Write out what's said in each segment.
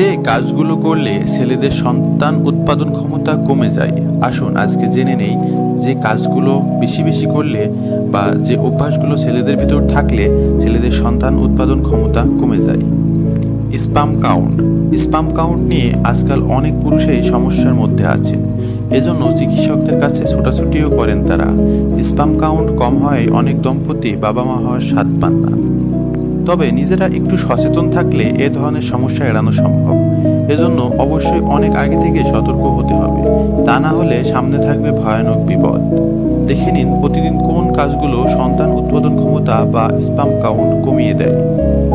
যে কাজগুলো করলে ছেলেদের সন্তান উৎপাদন ক্ষমতা কমে যায়। আসুন, আজকে জেনে নেই যে কাজগুলো বেশি বেশি করলে বা যে অভ্যাসগুলো ছেলেদের ভিতর থাকলে ছেলেদের সন্তান উৎপাদন ক্ষমতা কমে যায়। Sperm count. স্পাম কাউন্ট নিয়ে আজকাল অনেক পুরুষই সমস্যার মধ্যে আছে। এজন্য চিকিৎসকদের কাছে ছোটাছুটিও করেন তারা। স্পাম কাউন্ট কম হয়, অনেক দম্পতি বাবা মা হওয়ার স্বাদ পান না। তবে নিজেরা একটু সচেতন থাকলে এ ধরনের সমস্যা এড়ানো সম্ভব। এজন্য অবশ্যই অনেক আগে থেকে সতর্ক হতে হবে। তা না হলে সামনে থাকবে ভয়ানক বিপদ। দেখে নিন প্রতিদিন কোন কাজগুলো সন্তান উৎপাদন ক্ষমতা বা স্পাম কাউন্ট কমিয়ে দেয়।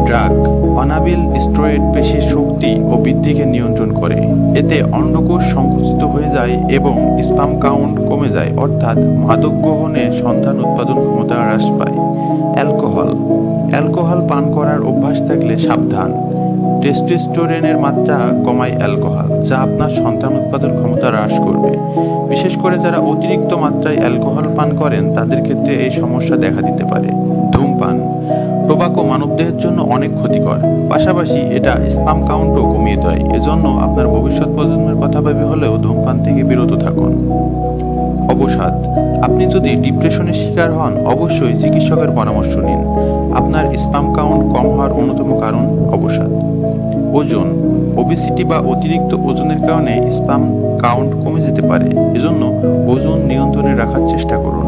ড্রাগ, অনাবিল স্টেরয়েড পেশির শক্তি ও বৃদ্ধিকে নিয়ন্ত্রণ করে। এতে অন্ডকোষ সংকুচিত হয়ে যায় এবং স্পাম কাউন্ট কমে যায়, অর্থাৎ মাদক গ্রহণে সন্তান উৎপাদন ক্ষমতা হ্রাস পায়। অ্যালকোহল অ্যালকোহল পান করার অভ্যাস থাকলে সাবধান। টেস্টোস্টেরনের মাত্রা কমায় অ্যালকোহল, যা আপনার সন্তান উৎপাদন ক্ষমতা হ্রাস করবে। বিশেষ করে যারা অতিরিক্ত মাত্রায় অ্যালকোহল পান করেন, তাদের ক্ষেত্রে এই সমস্যা দেখা দিতে পারে। ধূমপান, টোবাকো মানবদেহের জন্য অনেক ক্ষতিকর। পাশাপাশি এটা স্পাম কাউন্টও কমিয়ে দেয়। এজন্য আপনার ভবিষ্যৎ প্রজন্মের কথা ভেবে হলেও ধূমপান থেকে বিরত থাকুন। অবসাদ আপনি যদি ডিপ্রেশনের শিকার হন, অবশ্যই চিকিৎসকের পরামর্শ নিন। আপনার স্পাম কাউন্ট কম হওয়ার অন্যতম কারণ অবসাদ ওজন। ওবিসিটি বা অতিরিক্ত ওজনের কারণে স্পাম কাউন্ট কমে যেতে পারে। এজন্য ওজন নিয়ন্ত্রণে রাখার চেষ্টা করুন।